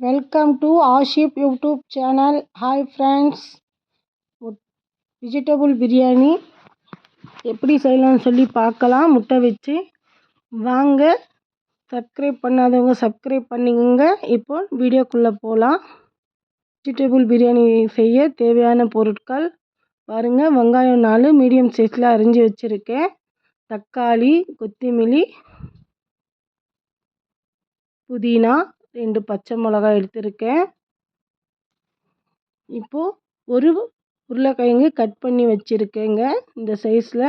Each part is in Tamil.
Welcome to Ashif YouTube channel hi friends vegetable biryani எப்படி செய்யலாம்னு சொல்லி பார்க்கலாம். முட்டை வச்சு. வாங்க. சப்ஸ்கிரைப் பண்ணாதவங்க சப்ஸ்கிரைப் பண்ணிக்கோங்க. இப்போ வீடியோக்குள்ளே போகலாம் வெஜிடபிள் பிரியாணி செய்ய தேவையான பொருட்கள் பாருங்கள் வெங்காயம் நாலு மீடியம் சைஸில் அரிஞ்சு வச்சுருக்கேன். தக்காளி கொத்தமல்லி புதினா ரெண்டு பச்சை மிளகாய் எடுத்திருக்கேன். இப்போது ஒரு உருளைக்கிழங்கு கட் பண்ணி வச்சுருக்கேங்க. இந்த சைஸில்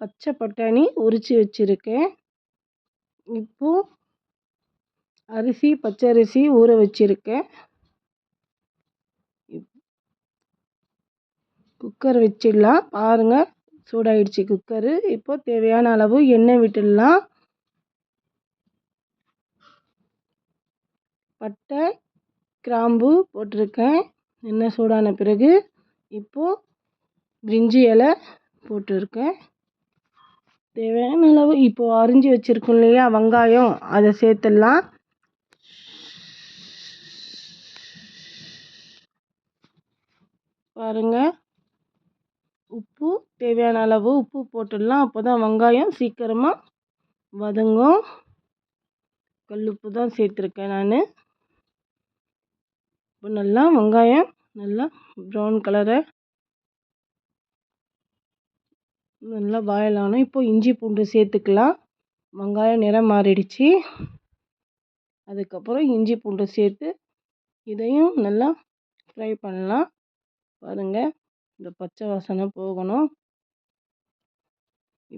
பச்சை பட்டாணி உரித்து வச்சுருக்கேன். இப்போது அரிசி பச்சை அரிசி ஊற வச்சுருக்கேன். குக்கர் வச்சிடலாம். பாருங்கள் சூடாயிடுச்சு குக்கரு. இப்போது தேவையான அளவு எண்ணெய் விட்டுடலாம். பட்டை கிராம்பு போட்டிருக்கேன். எண்ணெய் சூடான பிறகு இப்போது பிரிஞ்சி இலை போட்டிருக்கேன். தேவையான அளவு இப்போது அரிஞ்சு வச்சுருக்கோம் இல்லையா வெங்காயம் அதை சேர்த்துடலாம். பாருங்கள் உப்பு தேவையான அளவு உப்பு போட்டுடலாம். அப்போ தான் வெங்காயம் சீக்கிரமாக வதங்கும். கல்லுப்பு தான் சேர்த்துருக்கேன் நான். இப்போ நல்லா வெங்காயம் நல்லா ப்ரௌன் கலரை நல்லா பாயில் ஆகணும் இப்போ இஞ்சி பூண்டு சேர்த்துக்கலாம். வெங்காயம் நிறம் மாறிடுச்சு. அதுக்கப்புறம் இஞ்சி பூண்டு சேர்த்து இதையும் நல்லா ஃப்ரை பண்ணலாம். பாருங்கள் இந்த பச்சை வாசனை போகணும்.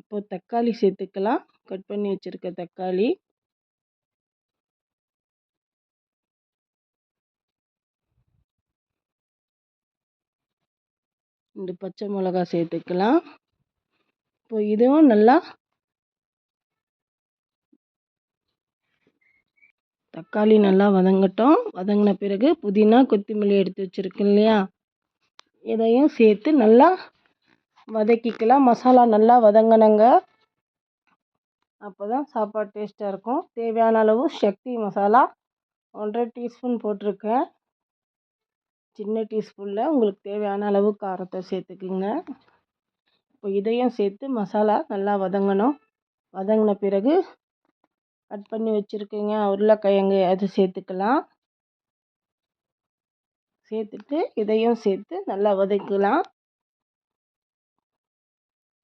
இப்போ தக்காளி சேர்த்துக்கலாம். கட் பண்ணி வச்சுருக்க தக்காளி. ரெண்டு பச்சை மிளகா சேர்த்துக்கலாம். இப்போ இதுவும் நல்லா தக்காளி நல்லா வதங்கட்டும். வதங்கின பிறகு புதினா கொத்தமல்லி எடுத்து வச்சுருக்கேன் இல்லையா? இதையும் சேர்த்து நல்லா வதக்கிக்கலாம். மசாலா நல்லா வதங்கினங்க அப்போ தான் சாப்பாடு டேஸ்ட்டாக இருக்கும். தேவையான அளவு சக்தி மசாலா ஒன்றரை டீஸ்பூன் போட்டிருக்கேன். சின்ன டீஸ்பூனில் உங்களுக்கு தேவையான அளவு காரத்தை சேர்த்துக்குங்க. இப்போ இதையும் சேர்த்து மசாலா நல்லா வதங்கணும். வதங்கின பிறகு கட் பண்ணி வச்சுருக்கீங்க. உருளைக்கிழங்கு அது சேர்த்துக்கலாம். சேர்த்துட்டு இதையும் சேர்த்து நல்லா வதக்கலாம்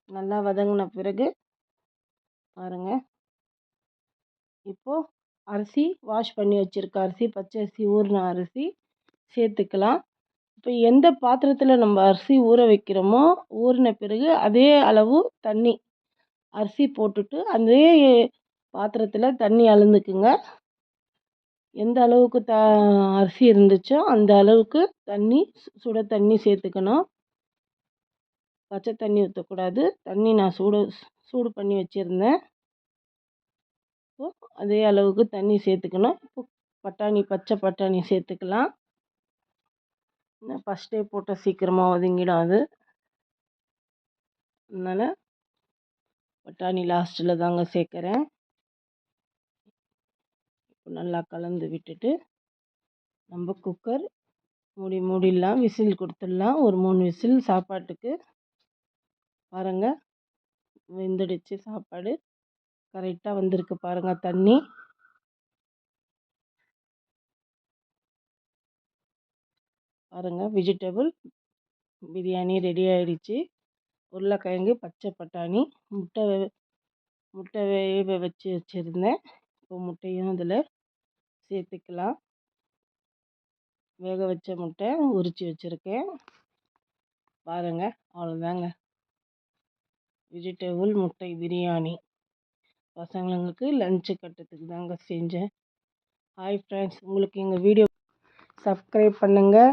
நல்லா வதங்கின பிறகு பாருங்கள் இப்போது அரிசி வாஷ் பண்ணி வச்சுருக்க அரிசி பச்சை அரிசி ஊறின அரிசி சேர்த்துக்கலாம். இப்போ எந்த பாத்திரத்தில் நம்ம அரிசி ஊற வைக்கிறோமோ ஊறின பிறகு அதே அளவு தண்ணி அரிசி போட்டுட்டு அதே பாத்திரத்தில் தண்ணி அளந்துக்குங்க. எந்த அளவுக்கு த அரிசி இருந்துச்சோ அந்த அளவுக்கு தண்ணி சுட தண்ணி சேர்த்துக்கணும். பச்சை தண்ணி ஊற்றக்கூடாது தண்ணி நான் சூடு சூடு பண்ணி வச்சுருந்தேன். அதே அளவுக்கு தண்ணி சேர்த்துக்கணும். இப்போ பட்டாணி பச்சை பட்டாணி சேர்த்துக்கலாம். ஃபஸ்ட்டே போட்டால் சீக்கிரமாக ஒதுங்கிடும் அது அதனால் பட்டாணி லாஸ்ட்டில் தாங்க சேர்க்குறேன் இப்போ நல்லா கலந்து விட்டுட்டு நம்ம குக்கர் மூடி மூடிடலாம் விசில் கொடுத்துடலாம். ஒரு மூணு விசில் சாப்பாட்டுக்கு பாருங்கள் வெந்துடுச்சு சாப்பாடு. கரெக்டாக வந்திருக்கு பாருங்கள் தண்ணி. பாருங்கள் வெஜிடபிள் பிரியாணி ரெடி ஆகிடுச்சி உருளைக்கிழங்கு பச்சை பட்டாணி முட்டை முட்டை வேக வச்சு வச்சுருந்தேன். இப்போ முட்டையும் அதில் சேர்த்துக்கலாம். வேக வச்ச முட்டை உரித்து வச்சுருக்கேன். பாருங்கள் அவ்வளோதாங்க வெஜிடபிள் முட்டை பிரியாணி. பசங்களுக்கு லஞ்சு கட்டுறதுக்கு தாங்க செஞ்சேன். ஹாய் ஃப்ரெண்ட்ஸ் உங்களுக்கு எங்கள் வீடியோ சப்ஸ்கிரைப் பண்ணுங்கள்